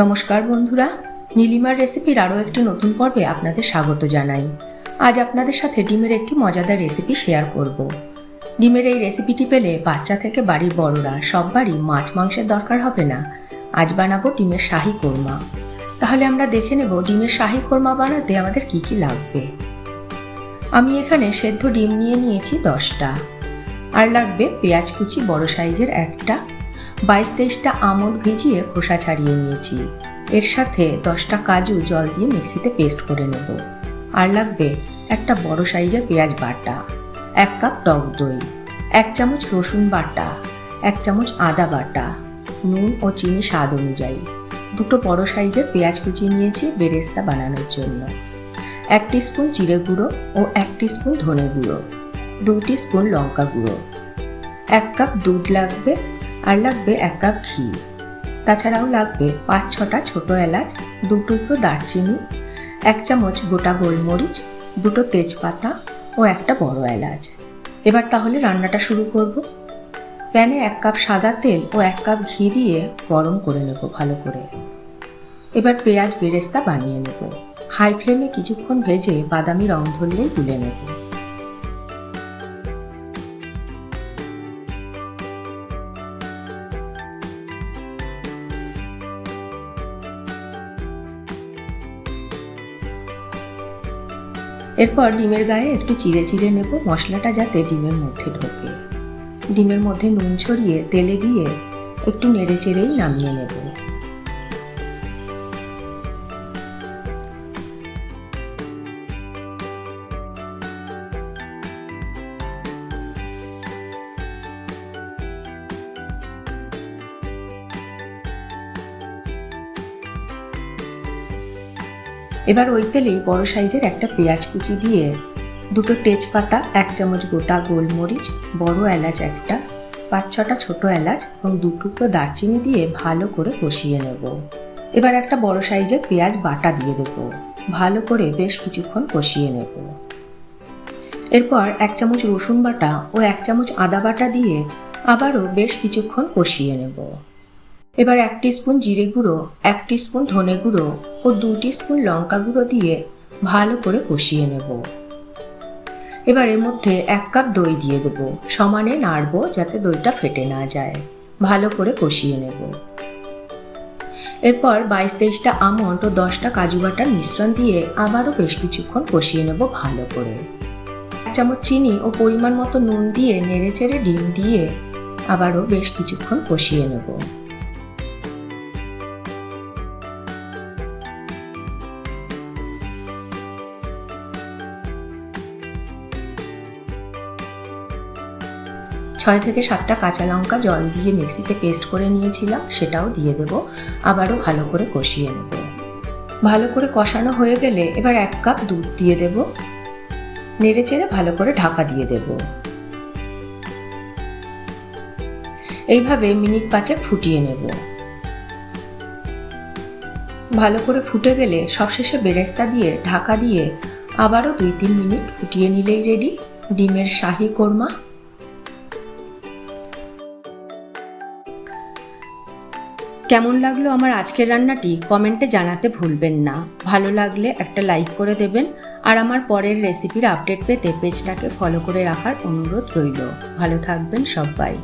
নমস্কার বন্ধুরা, নীলিমার রেসিপির আরও একটি নতুন পর্বে আপনাদের স্বাগত জানাই। আজ আপনাদের সাথে ডিমের একটি মজাদার রেসিপি শেয়ার করব। ডিমের এই রেসিপিটি পেলে বাচ্চা থেকে বাড়ির বড়রা সববারই মাছ মাংসের দরকার হবে না। আজ বানাবো ডিমের শাহি কোরমা। তাহলে আমরা দেখে নেব ডিমের শাহি কোরমা বানাতে আমাদের কি কি লাগবে। আমি এখানে সেদ্ধ ডিম নিয়ে নিয়েছি দশটা। আর লাগবে পেঁয়াজ কুচি বড় সাইজের একটা বাইশ তেইশটা আমন্ড ভিজিয়ে খোসা ছাড়িয়ে নিয়েছি। এর সাথে দশটা কাজু জল দিয়ে মিক্সিতে পেস্ট করে নেব। আর লাগবে একটা বড় সাইজের পেঁয়াজ বাটা, এক কাপ টক দই, এক চামচ রসুন বাটা, এক চামচ আদা বাটা, নুন ও চিনি স্বাদ অনুযায়ী। দুটো বড় সাইজের পেঁয়াজ কুচিয়ে নিয়েছি বেরেস্তা বানানোর জন্য। এক স্পুন জিরে গুঁড়ো ও এক স্পুন ধনে গুঁড়ো, দুই স্পুন লঙ্কা গুঁড়ো। এক কাপ দুধ লাগবে আর লাগবে এক কাপ ঘি। তাছাড়াও লাগবে পাঁচ ছটা ছোট এলাচ, দু টুকরো দারচিনি, এক চামচ গোটা গোলমরিচ, দুটো তেজপাতা ও একটা বড় এলাচ। এবার তাহলে রান্নাটা শুরু করব। প্যানে এক কাপ সাদা তেল ও এক কাপ ঘি দিয়ে গরম করে নেব ভালো করে। এবার পেঁয়াজ বেরেস্তা বানিয়ে নেব। হাই ফ্লেমে কিছুক্ষণ ভেজে বাদামি রং ধরলেই তুলে নেব। এরপর ডিমের গায়ে একটু চিড়ে চিড়ে নেব, মশলাটা যাতে ডিমের মধ্যে ঢোকে। ডিমের মধ্যে নুন ছড়িয়ে তেলে দিয়ে একটু নেড়ে চেড়েই নামিয়ে নেব। এবার ওই তেলেই বড় সাইজের একটা পেঁয়াজ কুচি দিয়ে দুটো তেজপাতা, এক চামচ গোটা গোলমরিচ, বড় এলাচ একটা, পাঁচ ছটা ছোট এলাচ এবং দু টুকরো দারচিনি দিয়ে ভালো করে কষিয়ে নেব। এবার একটা বড় সাইজের পেঁয়াজ বাটা দিয়ে দেব। ভালো করে বেশ কিছুক্ষণ কষিয়ে নেব। এরপর এক চামচ রসুন বাটা ও এক চামচ আদা বাটা দিয়ে আবারও বেশ কিছুক্ষণ কষিয়ে নেব। এবার এক স্পুন জিরে গুঁড়ো, এক স্পুন ধনে গুঁড়ো ও দু স্পুন লঙ্কা গুঁড়ো দিয়ে ভালো করে কষিয়ে নেব। এবার এর মধ্যে এক কাপ দই দিয়ে দেব। সমানে নাড়বো যাতে দইটা ফেটে না যায়। ভালো করে কষিয়ে নেব। এরপর বাইশ তেইশটা আমন্ড ও দশটা কাজু বাটার মিশ্রণ দিয়ে আবারও বেশ কিছুক্ষণ কষিয়ে নেব ভালো করে। এক চামচ চিনি ও পরিমাণ মতো নুন দিয়ে নেড়ে চেড়ে ডিম দিয়ে আবারও বেশ কিছুক্ষণ কষিয়ে নেব। ছয় থেকে সাতটা কাঁচা লঙ্কা জল দিয়ে মিক্সিতে পেস্ট করে নিয়েছিলাম, সেটাও দিয়ে দেবো। আবারও ভালো করে কষিয়ে নেব। ভালো করে কষানো হয়ে গেলে এবার এক কাপ দুধ দিয়ে দেব। নেড়ে চেড়ে ভালো করে ঢাকা দিয়ে দেব। এইভাবে মিনিট পাঁচে ফুটিয়ে নেব। ভালো করে ফুটে গেলে সবশেষে বেরেস্তা দিয়ে ঢাকা দিয়ে আবারও দুই তিন মিনিট ফুটিয়ে নিলেই রেডি। ডিমের শাহি কোরমা কেমন লাগল আমার আজকের রান্নাটি কমেন্টে জানাতে ভুলবেন না। ভালো লাগলে একটা লাইক করে দেবেন আর আমার পরের রেসিপির আপডেট পেতে পেজটাকে ফলো করে রাখার অনুরোধ রইল। ভালো থাকবেন সবাই।